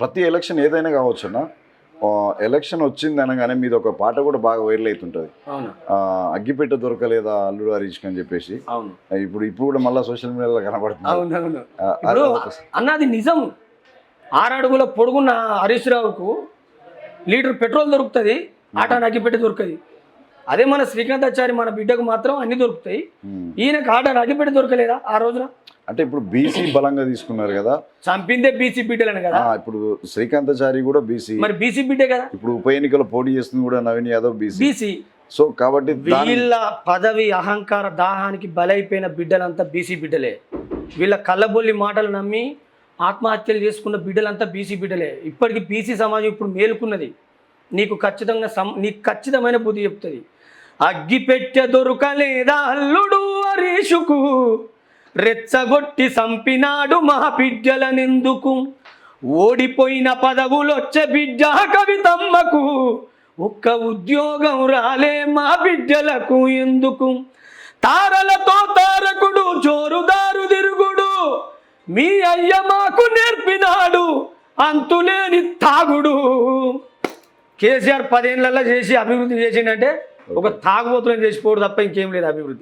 ప్రతి ఎలక్షన్ ఏదైనా కావచ్చు అన్న ఆ, ఎలక్షన్ వచ్చింది అనగానే మీది ఒక పాట కూడా బాగా వైరల్ అవుతుంటుంది. అగ్గిపెట్ట దొరకలేదా అల్లుడు హరీష్ అని చెప్పేసి. ఇప్పుడు ఇప్పుడు కూడా మళ్ళీ సోషల్ మీడియాలో కనబడుతుంది. అన్నది నిజం. ఆరడుగుల పొడుగున్న హరీష్ రావుకు లీటర్ పెట్రోల్ దొరుకుతుంది ఆటా నగ్గిపెట్టి దొరుకుతుంది అదే మన శ్రీకాంతాచారి మన బిడ్డకు మాత్రం అన్ని దొరుకుతాయి. ఈయనకు ఆట నగ్గిపెట్టి దొరకలేదా ఆ రోజున? అంటే ఇప్పుడు బీసీ బలంగా తీసుకున్నారు కదా. చంపిందే బీసీ బిడ్డలను కదా. ఇప్పుడు శ్రీకాంతాచారి కూడా బీసీ మరి బీసీ బిడ్డే కదా. ఇప్పుడు ఉప ఎన్నికలో పోటీ చేస్తుంది కూడా Naveen Yadav BC BC so కాబట్టి వీళ్ళ పదవి అహంకార దాహానికి బలైపోయిన బిడ్డలంతా బీసీ బిడ్డలే. వీళ్ళ కళ్ళబొల్లి మాటలు నమ్మి ఆత్మహత్యలు చేసుకున్న బిడ్డలంతా బీసీ బిడ్డలే. ఇప్పటికి బీసీ సమాజం ఇప్పుడు మేలుకున్నది. నీకు ఖచ్చితంగా సం నీకు ఖచ్చితమైన బుద్ధి చెప్తుంది. అగ్గి పెట్టె దొరకలేదా అల్లుడు హరీషుకు? రెచ్చగొట్టి సంపినాడు మా బిడ్డలనెందుకు ఓడిపోయిన పదవులొచ్చే బిడ్డ కవితమ్మకు. ఒక్క ఉద్యోగం రాలే మా బిడ్డలకు ఎందుకు? తారలతో తారకుడు జోరుదారు తిరుగుడు మీ అయ్య మాకు నేర్పినాడు అంతులేని తాగుడు. కేసీఆర్ పదేళ్ళలో చేసి అభివృద్ధి చేసిందంటే ఒక తాగుబోతులను చేసిపోవడం తప్ప ఇంకేం లేదు అభివృద్ధి.